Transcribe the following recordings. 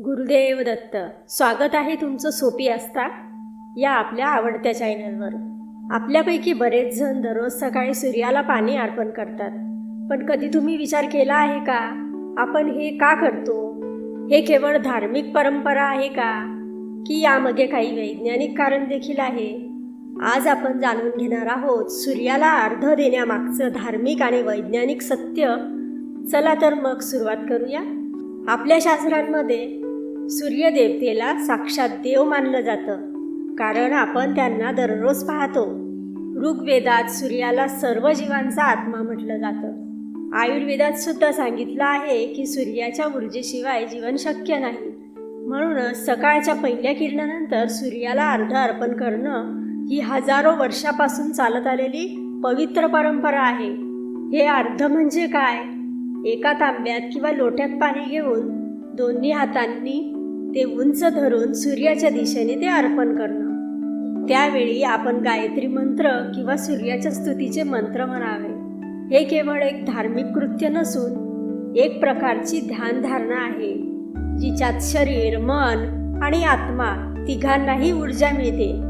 गुरुदेव दत्त स्वागत आहे तुमचं सोपी असता या आपल्या आवडत्या चॅनलवर. आपल्यापैकी बरेच जण दररोज सकाळी सूर्याला पाणी अर्पण करतात. पण कधी तुम्ही विचार केला आहे का? आपण हे का करतो? हे केवळ धार्मिक परंपरा आहे का? की यामध्ये काही वैज्ञानिक कारण देखील आहे? आज आपण जाणून घेणार आहोत सूर्याला अर्ध देण्यामागचं धार्मिक आणि वैज्ञानिक सत्य. चला तर मग सुरुवात करूया. आपल्या शास्त्रांमध्ये सूर्यदेवतेला साक्षात देव मानलं जातं. कारण आपण त्यांना दररोज पाहतो. ऋग्वेदात सूर्याला सर्व जीवांचा आत्मा म्हटलं जातं. आयुर्वेदात सुद्धा सांगितलं आहे की सूर्याच्या ऊर्जेशिवाय जीवन शक्य नाही. म्हणूनच सकाळच्या पहिल्या किरणानंतर सूर्याला अर्ध अर्पण करणं ही हजारो वर्षापासून चालत आलेली पवित्र परंपरा आहे. हे अर्ध म्हणजे काय? एका तांब्यात किंवा लोट्यात पाणी घेऊन दोन्ही हातांनी ते उंच धरून सूर्याच्या दिशेने ते अर्पण करणं. त्यावेळी आपण गायत्री मंत्र किंवा सूर्याच्या स्तुतीचे मंत्र म्हणावे. हे केवळ एक धार्मिक कृत्य नसून एक प्रकारची ध्यानधारणा आहे जिच्यात शरीर मन आणि आत्मा तिघांनाही ऊर्जा मिळते.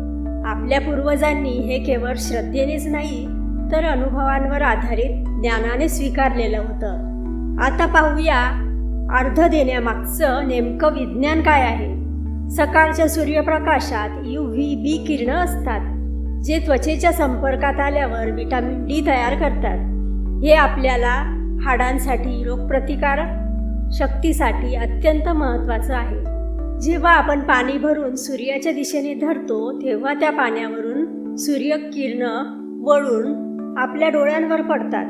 आपल्या पूर्वजांनी हे केवळ श्रद्धेनेच नाही तर अनुभवांवर आधारित ज्ञानाने स्वीकारलेलं होतं. आता पाहूया अर्ध देण्यामागचं नेमकं विज्ञान काय आहे? सकाळच्या सूर्यप्रकाशात यू व्ही बी किरणं असतात जे त्वचेच्या संपर्कात आल्यावर विटामिन डी तयार करतात. हे आपल्याला हाडांसाठी रोगप्रतिकार शक्तीसाठी अत्यंत महत्त्वाचं आहे. जेव्हा आपण पाणी भरून सूर्याच्या दिशेने धरतो तेव्हा त्या पाण्यावरून सूर्यकिरणं वळून आपल्या डोळ्यांवर पडतात.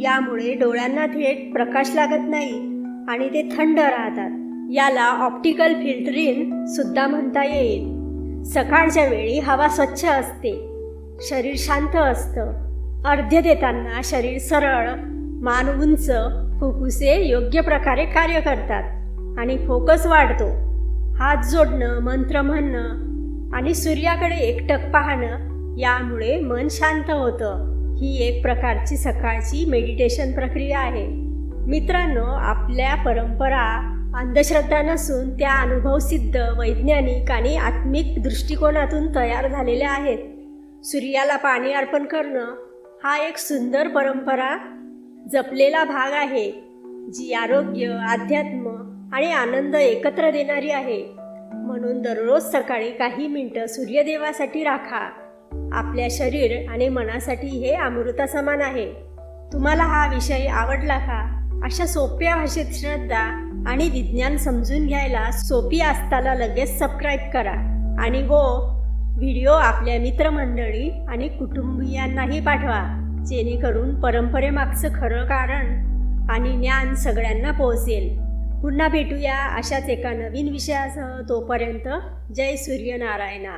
यामुळे डोळ्यांना थेट प्रकाश लागत नाही. आणि ते थंड राहतात. याला ऑप्टिकल फिल्टरिन सुद्धा म्हणता येईल. सकाळच्या वेळी हवा स्वच्छ असते. शरीर शांत असतं. अर्ध्य देताना शरीर सरळ मान उंच फुफ्फुसे योग्य प्रकारे कार्य करतात आणि फोकस वाढतो. हात जोडणं मंत्र म्हणणं आणि सूर्याकडे एकटक पाहणं यामुळे मन शांत होतं. ही एक प्रकारची सकाळची मेडिटेशन प्रक्रिया आहे. मित्रांनो आपल्या परंपरा अंधश्रद्धा नसून त्या अनुभवसिद्ध वैज्ञानिक आणि आत्मिक दृष्टिकोनातून तयार झालेल्या आहेत. सूर्याला पाणी अर्पण करणं हा एक सुंदर परंपरा जपलेला भाग आहे जी आरोग्य अध्यात्म आणि आनंद एकत्र देणारी आहे. म्हणून दररोज सकाळी काही मिनटं सूर्यदेवासाठी राखा. आपल्या शरीर आणि मनासाठी हे अमृतासमान आहे. तुम्हाला हा विषय आवडला का? अशा सोप्या भाषेत श्रद्धा आणि विज्ञान समजून घ्यायला सोपी असताना लगेच सबस्क्राईब करा. आणि हो व्हिडिओ आपल्या मित्रमंडळी आणि कुटुंबियांनाही पाठवा जेणेकरून परंपरेमागचं खरं कारण आणि ज्ञान सगळ्यांना पोहोचेल. पुन्हा भेटूया अशाच एका नवीन विषयासह. तोपर्यंत जय सूर्यनारायणा.